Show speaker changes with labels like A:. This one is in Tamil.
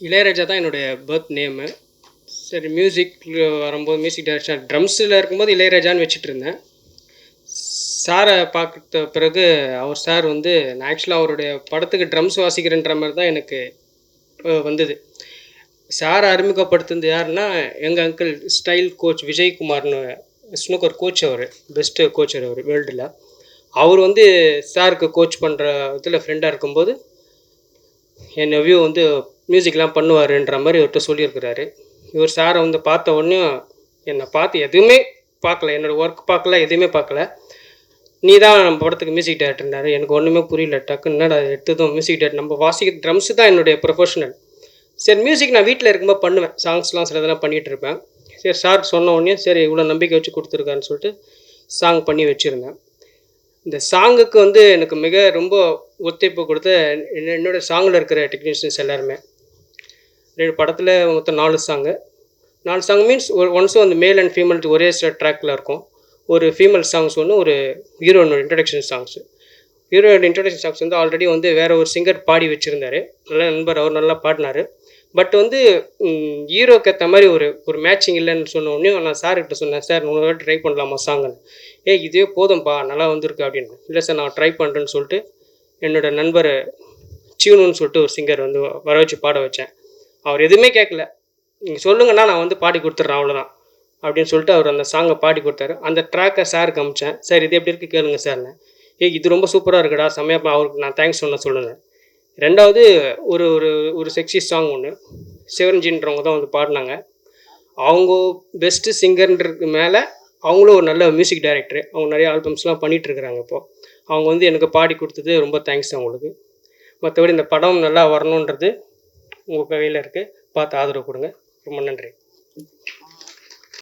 A: இளையராஜா தான் என்னுடைய பர்த் நேமு சரி மியூசிக் வரும்போது மியூசிக் டைரக்ஷன் ட்ரம்ஸில் இருக்கும்போது இளையராஜான்னு வச்சுட்டு இருந்தேன் சாரை பார்த்த பிறகு அவர் சார் வந்து நான் ஆக்சுவலாக அவருடைய படத்துக்கு ட்ரம்ஸ் வாசிக்கிறேன்ற மாதிரி தான் எனக்கு வந்தது. சாரை அறிமுகப்படுத்துனது யாருன்னா எங்கள் அங்கிள் ஸ்டைல் கோச் விஜய்குமார்னு ஸ்னூக்கர் கோச் அவர் பெஸ்ட்டு கோச் அவர் வேர்ல்டில் அவர் வந்து சாருக்கு கோச் பண்ணுற இதில் ஃப்ரெண்டாக இருக்கும்போது என் நெவ்யூ வந்து மியூசிக்லாம் பண்ணுவாருன்ற மாதிரி அவர்கிட்ட சொல்லியிருக்கிறாரு. இவர் சாரை வந்து பார்த்த உடனே என்னை பார்த்து எதுவுமே பார்க்கல. என்னோடய ஒர்க் பார்க்கல எதுவுமே பார்க்கல. நீ தான் நம்ம படத்துக்கு மியூசிக் டேரக்டர்னாரு எனக்கு ஒன்றுமே புரியல. டக்குன்னு என்னடா எடுத்ததும் மியூசிக் டேரக்டர் நம்ம வாசிக்க ட்ரம்ஸ் தான் என்னுடைய ப்ரொஃபஷனல் சரி மியூசிக் நான் வீட்டில் இருக்கும்போது பண்ணுவேன். சாங்ஸ்லாம் சில இதெல்லாம் பண்ணிகிட்டு இருப்பேன். சரி சார் சொன்ன உடனே சரி இவ்வளோ நம்பிக்கை வச்சு கொடுத்துருக்காருன்னு சொல்லிட்டு சாங் பண்ணி வச்சுருந்தேன். இந்த சாங்குக்கு வந்து எனக்கு மிக ரொம்ப ஒத்துழைப்பு கொடுத்த என்ன- சாங்கில் இருக்கிற டெக்னீஷியன்ஸ் எல்லாருமே. ரெண்டு படத்தில் மொத்தம் நாலு சாங்கு நாலு சாங் மீன்ஸ் ஒரு ஒன்ஸும் அந்த மேல் அண்ட் ஃபீமேல் ஒரே ட்ராக்கில் இருக்கும். ஒரு ஃபீமேல் சாங்ஸ் ஒன்று ஒரு ஹீரோனோட இன்ட்ரடக்ஷன் சாங்ஸு ஹீரோனோட இன்ட்ரடக்ஷன் சாங்ஸ் வந்து ஆல்ரெடி வந்து வேற ஒரு சிங்கர் பாடி வச்சுருந்தாரு. நல்ல நண்பர் அவர் நல்லா பாடினாரு. பட் வந்து ஹீரோக்கு ஏற்ற மாதிரி ஒரு ஒரு மேட்சிங் இல்லைன்னு சொன்ன உடனே நான் சார்கிட்ட சொன்னேன் சார் உங்களை ட்ரை பண்ணலாமா சாங்குன்னு ஏ இதே போதும்ப்பா நல்லா வந்திருக்கு அப்படின்னு. இல்லை சார் நான் ட்ரை பண்ணுறேன்னு சொல்லிட்டு என்னோட நண்பர் சிவனுன்னு சொல்லிட்டு ஒரு சிங்கர் வந்து வர வச்சு பாட வச்சேன். அவர் எதுவுமே கேட்கல. நீங்கள் சொல்லுங்கன்னா நான் வந்து பாடி கொடுத்துட்றேன் அவ்வளோதான் அப்படின்னு சொல்லிட்டு அவர் அந்த சாங்கை பாடி கொடுத்தாரு. அந்த ட்ராக்கை சார் காமிச்சேன். சார் இது எப்படி இருக்கு? கேளுங்க சார்னு ஏ இது ரொம்ப சூப்பராக இருக்குடா செம்மையாக அவருக்கு நான் தேங்க்ஸ் சொன்ன சொல்லுங்கள் ரெண்டாவது ஒரு ஒரு ஒரு செக்ஸி சாங் ஒன்று சிவரஞ்சின்றவங்க தான் வந்து பாடினாங்க. அவங்க பெஸ்ட்டு சிங்கர்ன்றதுக்கு மேலே அவங்களும் ஒரு நல்ல மியூசிக் டைரக்டர் அவங்க நிறைய ஆல்பம்ஸ்லாம் பண்ணிகிட்ருக்குறாங்க இப்போது அவங்க வந்து எனக்கு பாடி கொடுத்தது ரொம்ப தேங்க்ஸ் அவங்களுக்கு. மற்றபடி இந்த படம் நல்லா வரணுன்றது உங்கள் கையில் இருக்குது பார்த்து ஆதரவு கொடுங்க. ரொம்ப நன்றி.